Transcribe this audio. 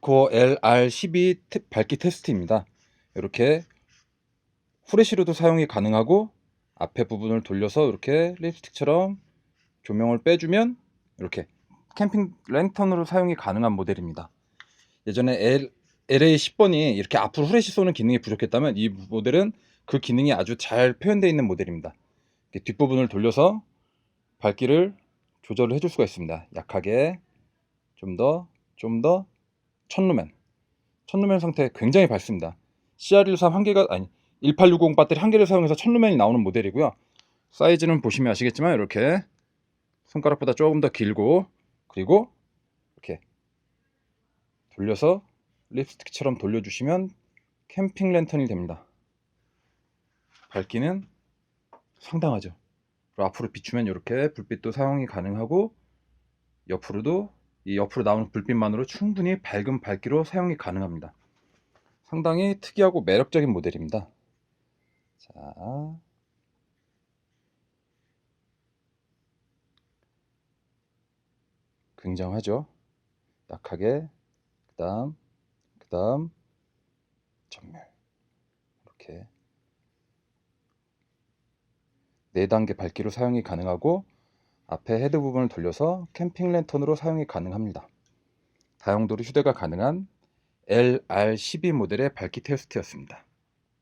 코어 LR12 테- 밝기 테스트입니다. 이렇게 후레쉬로도 사용이 가능하고 앞에 부분을 돌려서 이렇게 립스틱처럼 조명을 빼주면 이렇게 캠핑 랜턴으로 사용이 가능한 모델입니다. 예전에 L, LA10번이 이렇게 앞으로 후레쉬 쏘는 기능이 부족했다면 이 모델은 그 기능이 아주 잘 표현되어 있는 모델입니다. 뒷부분을 돌려서 밝기를 조절을 해줄 수가 있습니다. 약하게 좀 더, 좀 더, 천루멘. 천루멘 상태 굉장히 밝습니다. CR13 한 개가, 아니, 1860 배터리 한 개를 사용해서 천루멘이 나오는 모델이고요. 사이즈는 보시면 아시겠지만, 이렇게 손가락보다 조금 더 길고, 그리고 이렇게 돌려서 립스틱처럼 돌려주시면 캠핑 랜턴이 됩니다. 밝기는 상당하죠. 앞으로 비추면 이렇게 불빛도 사용이 가능하고 옆으로도 이 옆으로 나오는 불빛만으로 충분히 밝은 밝기로 사용이 가능합니다. 상당히 특이하고 매력적인 모델입니다. 자, 굉장하죠. 약하게 그 다음 그 다음 전멸 이렇게 4단계 밝기로 사용이 가능하고 앞에 헤드 부분을 돌려서 캠핑 랜턴으로 사용이 가능합니다. 다용도로 휴대가 가능한 LR12 모델의 밝기 테스트였습니다.